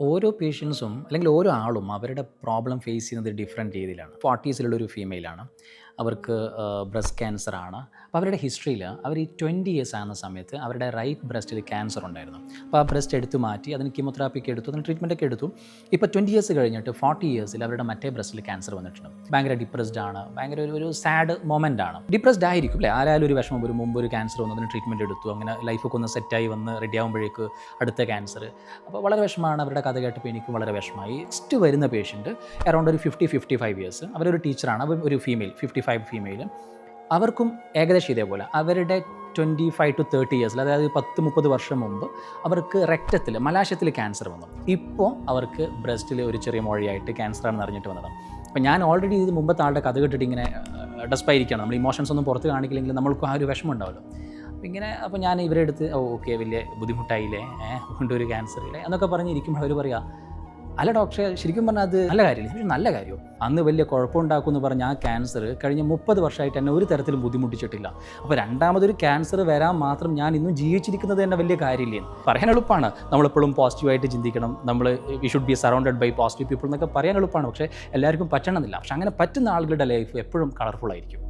ഓരോ പേഷ്യൻസും അല്ലെങ്കിൽ ഓരോ ആളും അവരുടെ പ്രോബ്ലം ഫേസ് ചെയ്യുന്നത് ഡിഫറെന്റ് രീതിയിലാണ്. ഫോർട്ടീസിലുള്ള ഒരു ഫീമെയിലാണ് അവർക്ക് ബ്രസ്റ്റ് ക്യാൻസർ ആണ്. അപ്പോൾ അവരുടെ ഹിസ്റ്ററിയിൽ അവർ ഈ ട്വന്റി ഇയേഴ്സ് ആകുന്ന സമയത്ത് അവരുടെ റൈറ്റ് ബ്രസ്റ്റിൽ ക്യാൻസർ ഉണ്ടായിരുന്നു. അപ്പോൾ ആ ബ്രസ്റ്റ് എടുത്തു മാറ്റി അതിന് കീമോതെറാപ്പിക്ക് എടുത്തു അതിന് ട്രീറ്റ്മെന്റ് ഒക്കെ എടുത്തു. ഇപ്പോൾ ട്വന്റി ഇയേഴ്സ് കഴിഞ്ഞിട്ട് ഫോർട്ടി ഇയേഴ്സിൽ അവരുടെ മറ്റേ ബ്രസ്റ്റിൽ ക്യാൻസർ വന്നിട്ടുണ്ട്. ഭയങ്കര ഡിപ്രസ്ഡ് ആണ്. ഭയങ്കര ഒരു ഒരു സാഡ് മൊമെന്റ് ആണ്. ഡിപ്രസ്ഡ് ആയിരിക്കും അല്ലേ? ആരായാലും ഒരു വിഷമം ഒരു മുമ്പ് ഒരു ക്യാൻസർ വന്നു അതിന് ട്രീറ്റ്മെന്റ് എടുത്തു. അങ്ങനെ ലൈഫൊക്കെ ഒന്ന് സെറ്റായി വന്ന് റെഡി ആകുമ്പോഴേക്ക് അടുത്ത ക്യാൻസർ അപ്പോൾ വളരെ വിഷമമാണ് അവരുടെ കഥ കേട്ടപ്പോൾ എനിക്കും വളരെ വിഷമമായി. നെക്സ്റ്റ് വരുന്ന പേഷ്യന്റ് അറൗണ്ട് ഒരു ഫിഫ്റ്റി ഫിഫ്റ്റി ഫൈവ് ഇയേഴ്സ് അവരൊരു ടീച്ചറാണ് അവർ ഒരു ഫീമെയിൽ ഫിഫ്റ്റി ഫൈവ് ഫീമെയിൽ അവർക്കും ഏകദേശം ഇതേപോലെ. അവരുടെ ട്വന്റി ഫൈവ് ടു തേർട്ടി ഇയേഴ്സിൽ അതായത് പത്ത് മുപ്പത് വർഷം മുമ്പ് അവർക്ക് രക്തത്തിൽ മലാശയത്തിൽ ക്യാൻസർ വന്നു. ഇപ്പോൾ അവർക്ക് ബ്രസ്റ്റിൽ ഒരു ചെറിയ മുഴയായിട്ട് ക്യാൻസർ ആണെന്ന് അറിഞ്ഞിട്ട് വന്നതാണ്. അപ്പോൾ ഞാൻ ഓൾറെഡി ഇത് മുമ്പത്തെ ആളുടെ കഥ കേട്ടിട്ട് ഇങ്ങനെ ഡെസ്പായിരിക്കണം നമ്മൾ ഇമോഷൻസ് ഒന്നും പുറത്ത് കാണിക്കില്ലെങ്കിൽ നമ്മൾക്ക് ആ ഒരു വിഷമം ഉണ്ടാവുമല്ലോ ഇങ്ങനെ അപ്പോൾ ഞാൻ ഇവരെ അടുത്ത് ഓക്കെ വലിയ ബുദ്ധിമുട്ടായില്ലേ? കൊണ്ടൊരു ക്യാൻസർ ഇല്ലേ എന്നൊക്കെ പറഞ്ഞിരിക്കുമ്പോൾ അവർ പറയുക അല്ല ഡോക്ടറെ ശരിക്കും പറഞ്ഞാൽ അത് നല്ല കാര്യമില്ല? പക്ഷേ നല്ല കാര്യം? അന്ന് വലിയ കുഴപ്പമുണ്ടാക്കും എന്ന് പറഞ്ഞ ആ ക്യാൻസർ കഴിഞ്ഞ മുപ്പത് വർഷമായിട്ട് എന്നെ ഒരു തരത്തിലും ബുദ്ധിമുട്ടിച്ചിട്ടില്ല. അപ്പോൾ രണ്ടാമതൊരു ക്യാൻസർ വരാൻ മാത്രം ഞാൻ ഇന്നും ജീവിച്ചിരിക്കുന്നത് തന്നെ വലിയ കാര്യമില്ലേ? പറയാൻ എളുപ്പമാണ് നമ്മളെപ്പോഴും പോസിറ്റീവായിട്ട് ചിന്തിക്കണം. നമ്മൾ we should be surrounded by positive people എന്നൊക്കെ പറയാൻ എളുപ്പമാണ് പക്ഷേ എല്ലാവർക്കും പറ്റണമെന്നില്ല. പക്ഷെ അങ്ങനെ പറ്റുന്ന ആളുകളുടെ ലൈഫ് എപ്പോഴും കളർഫുൾ ആയിരിക്കും.